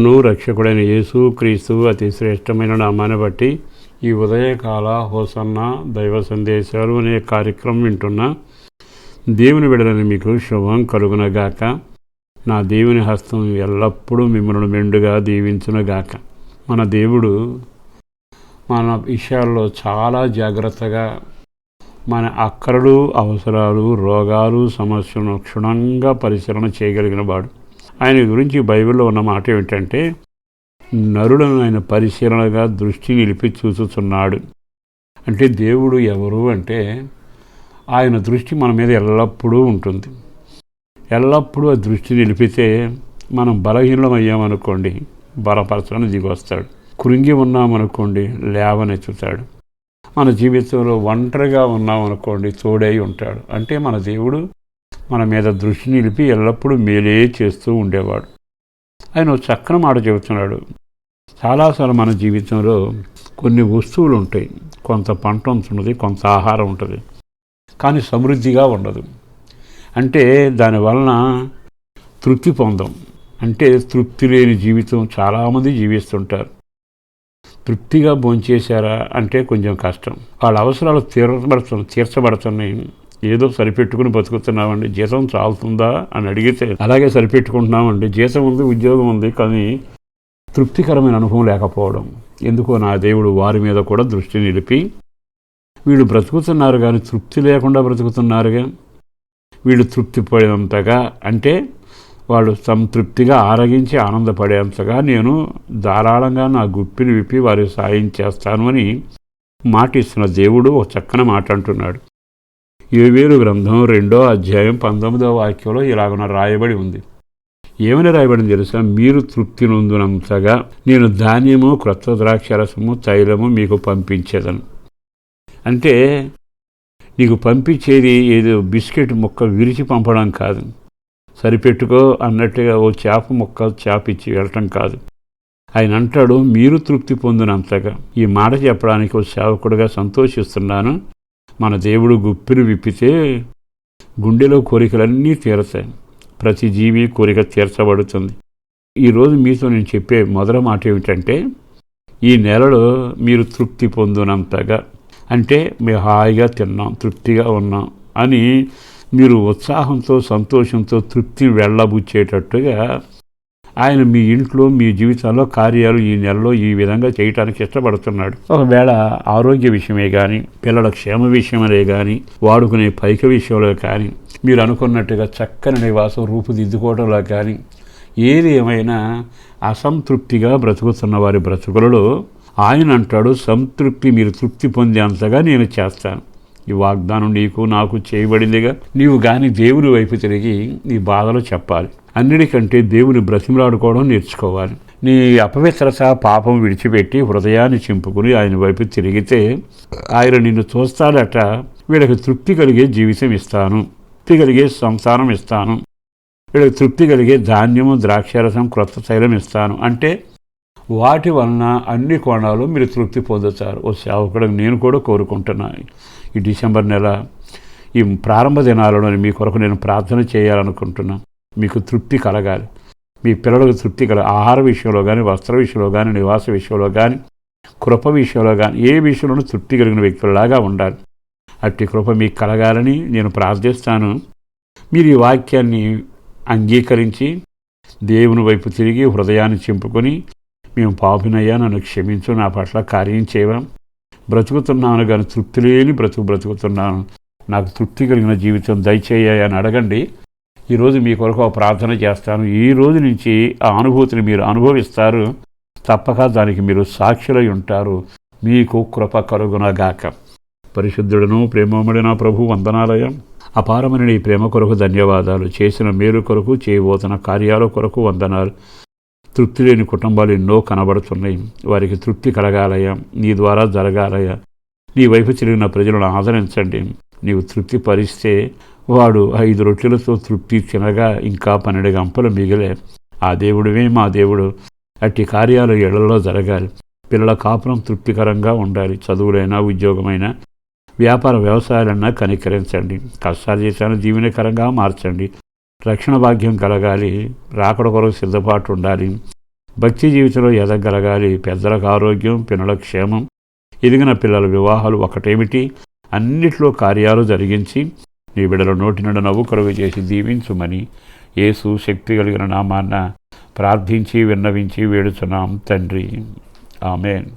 ప్రభువును రక్షకుడైన యేసు క్రీస్తు అతి శ్రేష్టమైన నామాన్ని బట్టి ఈ ఉదయకాల హోసన్న దైవ సందేశాలు అనే కార్యక్రమం వింటున్న. దేవుని విడలని మీకు శుభం కలుగునగాక. నా దేవుని హస్తం ఎల్లప్పుడూ మిమ్మల్ని మెండుగా దీవించునుగాక. మన దేవుడు మన విషయాల్లో చాలా జాగ్రత్తగా మన అక్కరలు అవసరాలు రోగాలు సమస్యలను క్షుణ్ణంగా పరిశీలన చేయగలిగిన వాడు. ఆయన గురించి బైబిల్లో ఉన్న మాట ఏమిటంటే నరులను ఆయన పరిశీలనగా దృష్టి నిలిపి చూసుచున్నాడు అంటే దేవుడు ఎవరు అంటే ఆయన దృష్టి మన మీద ఎల్లప్పుడూ ఉంటుంది. ఎల్లప్పుడూ ఆ దృష్టి నిలిపితే మనం బలహీనం అయ్యామనుకోండి బలపరచడం దిగొస్తాడు కృంగి ఉన్నామనుకోండి లేవనెచ్చుతాడు మన జీవితంలో ఒంటరిగా ఉన్నామనుకోండి తోడై ఉంటాడు. అంటే మన దేవుడు మన మీద దృష్టి నిలిపి ఎల్లప్పుడూ మేలే చేస్తూ ఉండేవాడు. ఆయన చక్కని మాట చెబుతున్నాడు. చాలాసార్లు మన జీవితంలో కొన్ని వస్తువులు ఉంటాయి. కొంత పంట ఉంటుంది కొంత ఆహారం ఉంటుంది. కానీ సమృద్ధిగా ఉండదు. అంటే దానివలన తృప్తి పొందాం. అంటే తృప్తి లేని జీవితం చాలామంది జీవిస్తుంటారు. తృప్తిగా భోంచేశారా అంటే కొంచెం కష్టం. వాళ్ళ అవసరాలు తీర్చబడుతున్నాయి తీర్చబడుతున్నాయి. ఏదో సరిపెట్టుకుని బతుకుతున్నామండి జీతం చాలుతుందా అని అడిగితే అలాగే సరిపెట్టుకుంటున్నామండి జీతం ఉంది ఉద్యోగం ఉంది కానీ తృప్తికరమైన అనుభవం లేకపోవడం. ఎందుకో నా దేవుడు వారి మీద కూడా దృష్టి నిలిపి వీళ్ళు బ్రతుకుతున్నారు కానీ తృప్తి లేకుండా బ్రతుకుతున్నారుగా. వీళ్ళు తృప్తి పడేంతగా అంటే వాళ్ళు సంతృప్తిగా ఆరగించి ఆనందపడేంతగా నేను ధారాళంగా నా గుప్పిని విప్పి వారికి సాయం చేస్తాను అని మాట ఇస్తున్న దేవుడు ఒక చక్కని మాట అంటున్నాడు. ఏవేలు గ్రంథం రెండో అధ్యాయం పంతొమ్మిదవ వాక్యంలో ఇలాగున రాయబడి ఉంది. ఏమని రాయబడింది తెలుసా? మీరు తృప్తి నొందునంతగా నేను ధాన్యము క్రొత్త ద్రాక్షరసము తైలము మీకు పంపించేదను. అంటే నీకు పంపించేది ఏదో బిస్కెట్ ముక్క విరిచి పంపడం కాదు. సరిపెట్టుకో అన్నట్టుగా ఓ చేప ముక్క చేప ఇచ్చి వెళ్ళటం కాదు. ఆయన అంటాడు మీరు తృప్తి పొందినంతగా. ఈ మాట చెప్పడానికి ఓ సేవకుడుగా సంతోషిస్తున్నాను. మన దేవుడు గుప్పిరి విప్పితే గుండెలో కోరికలన్నీ తీరతాయి. ప్రతి జీవి కోరిక తీర్చబడుతుంది. ఈరోజు మీతో నేను చెప్పే మొదటి మాట ఏమిటంటే ఈ నెలలో మీరు తృప్తి పొందినంతగా అంటే మేము హాయిగా తిన్నాం తృప్తిగా ఉన్నాం అని మీరు ఉత్సాహంతో సంతోషంతో తృప్తి వెళ్ళబుచ్చేటట్టుగా ఆయన మీ ఇంట్లో మీ జీవితాల్లో కార్యాలు ఈ నెలలో ఈ విధంగా చేయటానికి ఇష్టపడుతున్నాడు. ఒకవేళ ఆరోగ్య విషయమే కానీ పిల్లల క్షేమ విషయమే కానీ వాడుకునే పైక విషయంలో కానీ మీరు అనుకున్నట్టుగా చక్కని నివాసం రూపుదిద్దుకోవడంలో కానీ ఏది ఏమైనా అసంతృప్తిగా బ్రతుకుతున్న వారి బ్రతుకులలో ఆయన అంటాడు సంతృప్తి మీరు తృప్తి పొందేంతగా నేను చేస్తాను. ఈ వాగ్దానం నీకు నాకు చేయబడిందిగా. నీవు కానీ దేవుని వైపు తిరిగి నీ బాధలు చెప్పాలి. అన్నిటికంటే దేవుని బ్రతిమలాడుకోవడం నేర్చుకోవాలి. నీ అపవిత్రత పాపం విడిచిపెట్టి హృదయాన్ని చింపుకుని ఆయన వైపు తిరిగితే ఆయన నిన్ను చూస్తాడట. వీళ్ళకి తృప్తి కలిగే జీవితం ఇస్తాను. తృప్తి కలిగే సంసారం ఇస్తాను. వీళ్ళకి తృప్తి కలిగే ధాన్యము ద్రాక్షరసం క్రొత్త తైలం ఇస్తాను. అంటే వాటి వలన అన్ని కోణాలు మీరు తృప్తి పొందుతారు. ఓ సేవకుడికి నేను కూడా కోరుకుంటున్నాను ఈ డిసెంబర్ నెల ఈ ప్రారంభ దినాలలో మీ కొరకు నేను ప్రార్థన చేయాలనుకుంటున్నాను మీకు తృప్తి కలగాలి. మీ పిల్లలకు తృప్తి కల ఆహార విషయంలో కానీ వస్త్ర విషయంలో కానీ నివాస విషయంలో కానీ కృప విషయంలో కానీ ఏ విషయంలోనూ తృప్తి కలిగిన వ్యక్తులలాగా ఉండాలి. అట్టి కృప మీకు కలగాలని నేను ప్రార్థిస్తాను. మీరు ఈ వాక్యాన్ని అంగీకరించి దేవుని వైపు తిరిగి హృదయాన్ని చింపుకొని మేము పాపినయ్యా నన్ను క్షమించు నా పట్ల కార్యం చేయవా బ్రతుకుతున్నాను కానీ తృప్తి లేని బ్రతుకు బ్రతుకుతున్నాను. నాకు తృప్తి కలిగిన జీవితం దయచేయ అని అడగండి. ఈరోజు మీ కొరకు ఒక ప్రార్థన చేస్తాను. ఈ రోజు నుంచి ఆ అనుభూతిని మీరు అనుభవిస్తారు. తప్పక దానికి మీరు సాక్షులై ఉంటారు. మీకు కృప కలుగునగాక. పరిశుద్ధుడను ప్రేమముడిన ప్రభు వందనాలయం. అపారమైన నీ ప్రేమ కొరకు ధన్యవాదాలు. చేసిన మేలు కొరకు చేయబోతున్న కార్యాల కొరకు వందనాలు. తృప్తి లేని కుటుంబాలు ఎన్నో కనబడుతున్నాయి. వారికి తృప్తి కలగాలయ్యా. నీ ద్వారా జరగాలయ్యా. నీ వైపు తిరిగిన ప్రజలను ఆదరించండి. నీవు తృప్తి పరిస్తే వాడు ఐదు రొట్టెలతో తృప్తి తినగా ఇంకా పన్నెండు గంపలు మిగిలే. ఆ దేవుడివే మా దేవుడు. అట్టి కార్యాలు ఇళ్ళలో జరగాలి. పిల్లల కాపురం తృప్తికరంగా ఉండాలి. చదువులైనా ఉద్యోగమైనా వ్యాపార వ్యవసాయాలన్నా కనికరించండి. కష్టాలు చేశాను దీవెనకరంగా మార్చండి. రక్షణ భాగ్యం కలగాలి. రాకడ కొరకు సిద్ధపాటు ఉండాలి. భక్తి జీవితంలో ఎదగలగాలి. పెద్దలకు ఆరోగ్యం పిల్లల క్షేమం. ఎదిగిన పిల్లల వివాహాలు ఒకటేమిటి? అన్నిట్లో కార్యాలు జరిగించి నీ బిడల నోటి నుండి నవ్వు కలుగు చేసి దీవించుమని యేసు శక్తి కలిగిన నామాన్న ప్రార్థించి విన్నవించి వేడుచున్నాం తండ్రి. ఆమెన్.